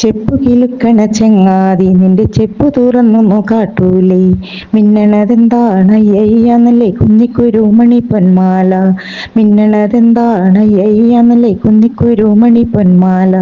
ചെപ്പു കിലുക്കണ ചെങ്ങാതി നിന്റെ ചെപ്പു തുറന്നൊന്നു കാട്ടൂലേ. മിന്നണതെന്താണ് അയ്യന്നല്ലേ കുന്നിക്കുരു മണി പൊന്മാല മിന്നണതെന്താണ് അയ്യന്നല്ലേ കുന്നിക്കുരു മണി പൊന്മാല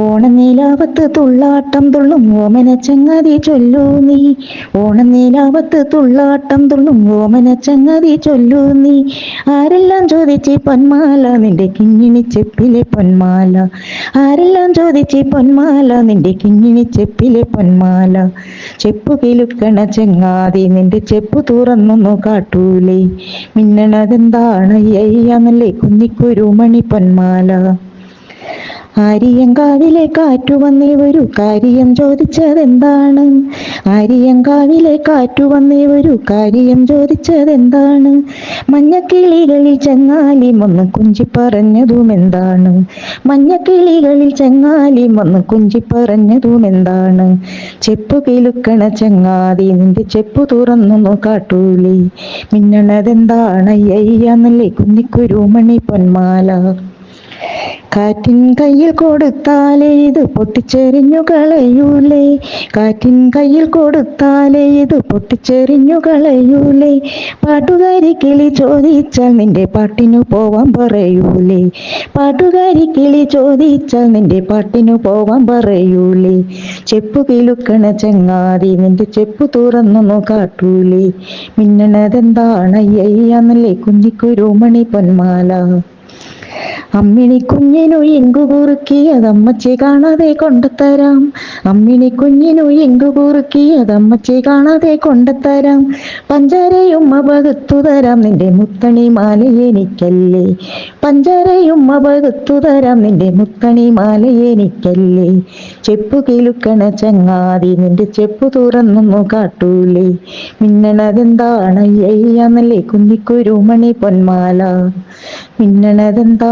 ഓണനീലാവത്ത് തുള്ളാട്ടം തുള്ളും ഓമന ചങ്ങതി ചൊല്ലൂ നീ. ഓണനീലാവത്ത് തുള്ളാട്ടം തുള്ളും ഓമന ചങ്ങതി ചൊല്ലൂ നീ. ആരെല്ലാം ചോദിച്ച് പൊന്മാല നിന്റെ കിങ്ങിണി ചെപ്പിലെ പൊന്മാല? ആരെല്ലാം ചോദിച്ച് പൊന്മാല നിന്റെ കിങ്ങിണി ചെപ്പിലെ പൊന്മാല? ചെപ്പു കിലുക്കണ ചെങ്ങാതി നിന്റെ ചെപ്പു തുറന്നൊന്നു കാട്ടൂലേ. മിന്നണതെന്താണ്? അയ്യ നല്ല കുഞ്ഞിക്കൊരു മണി പൊന്മാല. ആര്യങ്കാവിലെ കാറ്റു വന്നേ ഒരു കാര്യം ചോദിച്ചതെന്താണ്? ആര്യങ്കാവിലെ കാറ്റു വന്നേ ഒരു കാര്യം ചോദിച്ചതെന്താണ്? മഞ്ഞക്കിളികളിൽ ചെങ്ങാലി വന്ന് കുഞ്ചി പറഞ്ഞതും എന്താണ് മഞ്ഞക്കിളികളിൽ ചെങ്ങാലി വന്ന് കുഞ്ചി പറഞ്ഞതും എന്താണ് ചെപ്പ് കിലുക്കണ ചെങ്ങാതി നിന്റെ ചെപ്പ് തുറന്നു കാട്ടൂലി മിന്നണതെന്താണ് അയ്യാന്നല്ലേ കുന്നിക്കുരു മണി പൊന്മാല. കാറ്റിൻ കയ്യിൽ കൊടുത്താലേ ഇത് പൊട്ടിച്ചെറിഞ്ഞു കളയൂലേ. കാറ്റിൻ കയ്യിൽ കൊടുത്താലേ ഇത് പൊട്ടിച്ചെറിഞ്ഞു കളയൂലേ. പാട്ടുകാരി കിളി ചോദിച്ചാൽ നിന്റെ പാട്ടിനു പോവാൻ പറയൂലേ. പാട്ടുകാരി കിളി ചോദിച്ചാൽ നിന്റെ പാട്ടിനു പോവാൻ പറയൂലേ. ചെപ്പു കിലുക്കണ ചെങ്ങാതി നിന്റെ ചെപ്പു തുറന്നു കാട്ടൂലേ. മിന്നണതെന്താണ് അയ്യയ്യാന്നല്ലേ കുഞ്ഞിക്കുരു മണി പൊന്മാല. അമ്മിണി കുഞ്ഞിനു എങ്കു കുറുക്കിയതമ്മച്ചി കാണാതെ കൊണ്ടുത്തരാം. അമ്മിണി കുഞ്ഞിനു എങ്കു കുറുക്കിയതമ്മച്ചി കാണാതെ കൊണ്ടുത്തരാം. പഞ്ചാരയുമ്മ പകുത്തു തരാം നിന്റെ മുത്തണി മാല എനിക്കല്ലേ. പഞ്ചാരയുമ്മ പകുത്തു തരാം നിന്റെ മുത്തണി മാല എനിക്കല്ലേ. ചെപ്പു കിലുക്കണ ചങ്ങാതി നിന്റെ ചെപ്പു തുറന്നൊന്നു കാട്ടൂലേ. മിന്നണതെന്താണ് അയ്യാന്നല്ലേ കുഞ്ഞിക്കുരുമണി പൊന്മാല. മിന്നണതെന്താണ്